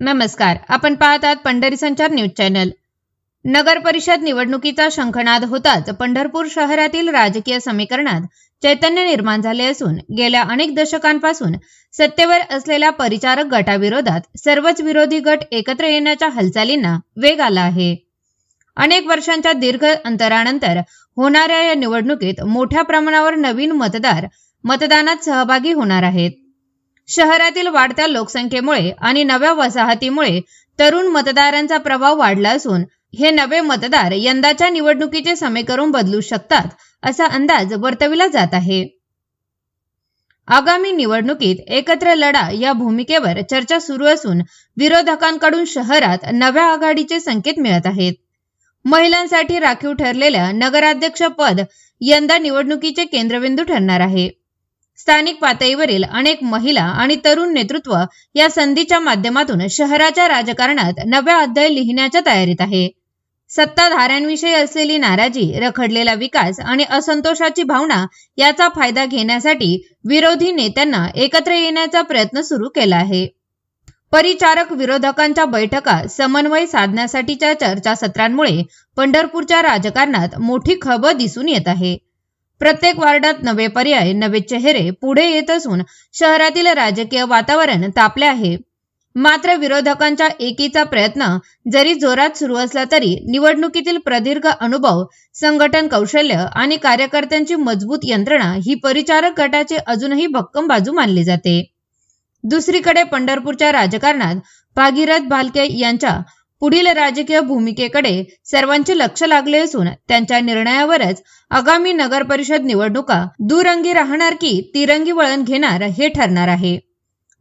नमस्कार. आपण पाहतात पंढरी संचार न्यूज चॅनल. नगर परिषद निवडणुकीचा शंखनाद होताच पंढरपूर शहरातील राजकीय समीकरणात चैतन्य निर्माण झाले असून गेल्या अनेक दशकांपासून सत्तेवर असलेल्या परिचारक गटाविरोधात सर्वच विरोधी गट एकत्र येण्याच्या हालचालींना वेग आला आहे. अनेक वर्षांच्या दीर्घ अंतरानंतर होणाऱ्या या निवडणुकीत मोठ्या प्रमाणावर नवीन मतदार मतदानात सहभागी होणार आहेत. शहरातील वाढत्या लोकसंख्येमुळे आणि नव्या वसाहतीमुळे तरुण मतदारांचा प्रभाव वाढला असून हे नवे मतदार यंदाच्या निवडणुकीचे समीकरण बदलू शकतात असा अंदाज वर्तविला जात आहे. आगामी निवडणुकीत एकत्र लढा या भूमिकेवर चर्चा सुरू असून विरोधकांकडून शहरात नव्या आघाडीचे संकेत मिळत आहेत. महिलांसाठी राखीव ठरलेल्या नगराध्यक्ष पद यंदा निवडणुकीचे केंद्रबिंदू ठरणार आहे. स्थानिक पातळीवरील अनेक महिला आणि तरुण नेतृत्व या संधीच्या माध्यमातून शहराच्या राजकारणात नव्या अध्याय लिहिण्याच्या तयारीत आहे. सत्ताधाऱ्यांविषयी असलेली नाराजी रखडलेला विकास आणि असंतोषाची भावना याचा फायदा घेण्यासाठी विरोधी नेत्यांना एकत्र येण्याचा प्रयत्न सुरू केला आहे. परिचारक विरोधकांच्या बैठका समन्वय साधण्यासाठीच्या चर्चासत्रांमुळे पंढरपूरच्या राजकारणात मोठी खब दिसून येत आहे. प्रत्येक वार्डात नवे पर्याय नवे चेहरे पुढे येत असून शहरातील राजकीय वातावरण तापले आहे. मात्र विरोधकांच्या एकीचा प्रयत्न जरी जोरात सुरू असला तरी निवडणुकीतील प्रदीर्घ अनुभव संघटन कौशल्य आणि कार्यकर्त्यांची मजबूत यंत्रणा ही परिचारक गटाची अजूनही भक्कम बाजू मानली जाते. दुसरीकडे पंढरपूरच्या राजकारणात भागीरथ भालके यांच्या पुढील राजकीय भूमिकेकडे सर्वांचे लक्ष लागले असून त्यांच्या निर्णयावरच आगामी नगर परिषद निवडणुका दुरंगी राहणार की तिरंगी वळण घेणार हे ठरणार आहे.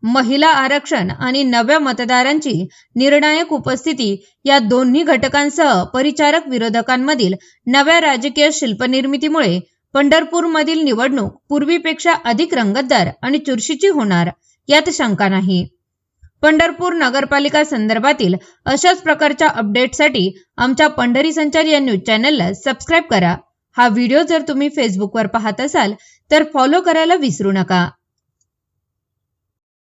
महिला आरक्षण आणि नव्या मतदारांची निर्णायक उपस्थिती या दोन्ही घटकांसह परिचारक विरोधकांमधील नव्या राजकीय शिल्पनिर्मितीमुळे पंढरपूरमधील निवडणूक पूर्वीपेक्षा अधिक रंगतदार आणि चुरशीची होणार यात शंका नाही. पंढरपूर नगरपालिका संदर्भातील अशाच प्रकारच्या अपडेटसाठी आमच्या पंढरी संचार या न्यूज चॅनलला सबस्क्राईब करा. हा व्हिडिओ जर तुम्ही फेसबुकवर पाहत असाल तर फॉलो करायला विसरू नका.